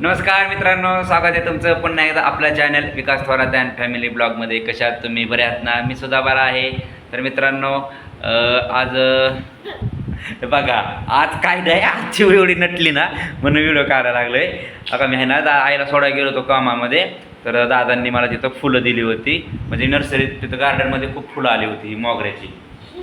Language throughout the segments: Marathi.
नमस्कार मित्रांनो स्वागत आहे तुमचं पुन्हा एकदा आपलं channel Vikas Thorat and family ब्लॉगमध्ये कशात तुम्ही? बरे आहात ना? मी सुद्धा बरा आहे. तर मित्रांनो आज बघा आज काय नाही आजची एवढी एवढी नटली ना म्हणून व्हिडिओ काढायला लागलोय. आता मी आहे ना दा आईला सोडा गेलो होतो कामामध्ये. तर दादांनी मला तिथं फुलं दिली होती. म्हणजे नर्सरीत तिथं गार्डनमध्ये खूप फुलं आली होती ही मोगऱ्याची.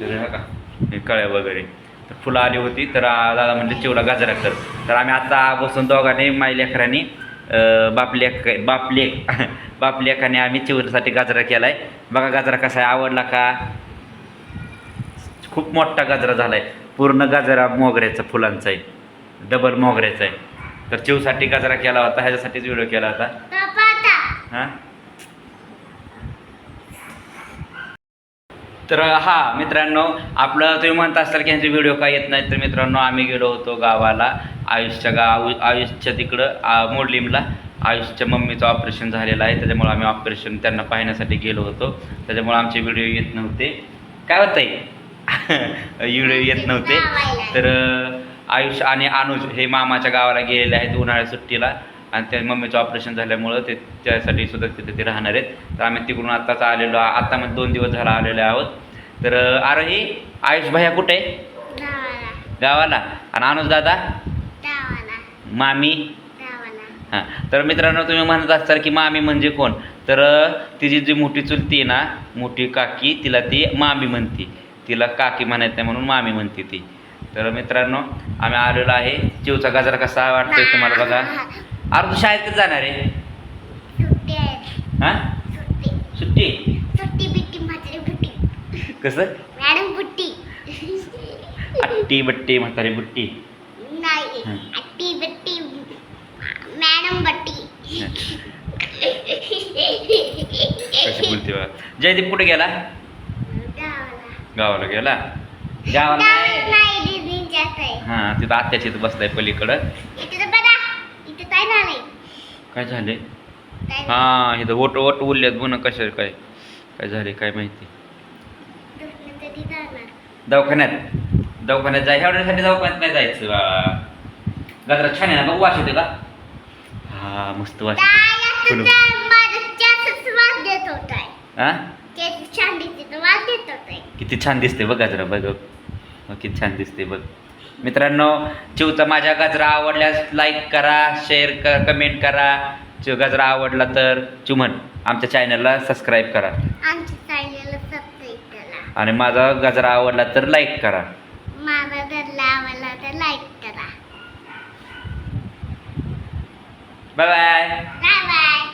तर का कळ्या वगैरे. तर फुलं आली होती. तर दादा म्हणजे चिवडा गाजरा कर. तर आम्ही आता बसून दोघांनी माई लेकरांनी अं, बाप लेख बाप लेख बाप लेखाने आम्ही चिवड्यासाठी गाजरा केला आहे बघा गाजरा कसा आहे आवडला का? खूप मोठा गाजरा झाला आहे पूर्ण गाजरा मोगऱ्याचा फुलांचा आहे. डबल मोगऱ्याचा आहे. तर चिवसाठी गाजरा केला होता ह्याच्यासाठीच व्हिडिओ केला होता. हां? तर हा मित्रांनो आपलं तुम्ही म्हणता असाल की ह्यांचे व्हिडिओ काय येत नाहीत तर मित्रांनो आम्ही गेलो होतो गावाला आयुषच्या गाव आयुषच्या तिकडं आ, मोडलीमला. आयुषच्या मम्मीचं ऑपरेशन झालेलं आहे त्याच्यामुळे आम्ही ऑपरेशन त्यांना पाहण्यासाठी गेलो होतो. त्याच्यामुळे आमचे व्हिडिओ येत नव्हते. काय होतंय व्हिडिओ येत नव्हते. तर आयुष आणि अनुज हे मामाच्या गावाला गेलेले आहेत उन्हाळ्या सुट्टीला. आणि त्या मम्मीचं ऑपरेशन झाल्यामुळं ते त्यासाठी सुद्धा तिथे ते राहणार आहेत. तर आम्ही तिकडून आत्ताच आलेलो आ- आता मध्ये दोन दिवस झाला आलेले आहोत. तर अं, अरे ही आयुष भैया कुठे? गावाला. आणि अनुज दादा? मामी? हां. तर मित्रांनो तुम्ही म्हणत असाल की मामी म्हणजे कोण? तर तिची जी मोठी चुलती आहे ना मोठी काकी तिला ती मामी म्हणते. तिला काकी म्हणत नाही म्हणून मामी म्हणते ती. तर मित्रांनो आम्ही आलेलो आहे. चिवचा गजरा कसा वाटतोय तुम्हाला बघा. अरे तू शाळेत कधी जाणार आहे? हां? सुट्टी. कसं? मॅडम बुट्टी. अट्टी बट्टी म्हातारी बुट्टी. नाही हं. अट्टी बट्टी मॅडम बट्टी. कशी बोलते बघा जयदीप कुठे गेला? गावाला गेला. गावाला नाही? हां तिथं आत्याच्या इथं बसलाय पलीकडं इथे तर बघा इथे काय झालंय काय झाले? हां इथं ओट ओट उरल्यात बुन कशा काय? काय झाले काय माहिती? दवाखान्यात. दवाखान्यात जाय एवढ्यासाठी दवाखान्यात नाही जायचं बाळा गजरा छान आहे ना बघ वास येते का? हा मस्त येते हा होताय. किती छान दिसते बघ गजरा बघ, किती छान दिसते बघ. मित्रांनो चिवचा माझ्या गजरा आवडल्यास लाईक करा शेअर कर कमेंट करा. चिव गजरा आवडला तर चुमन आमच्या चॅनलला सबस्क्राईब करा. आमच्या चॅनलला सबस्क्राईब करा. आणि माझा गजरा आवडला तर लाईक करा. माझा जर लावला तर लाईक करा. Bye bye bye bye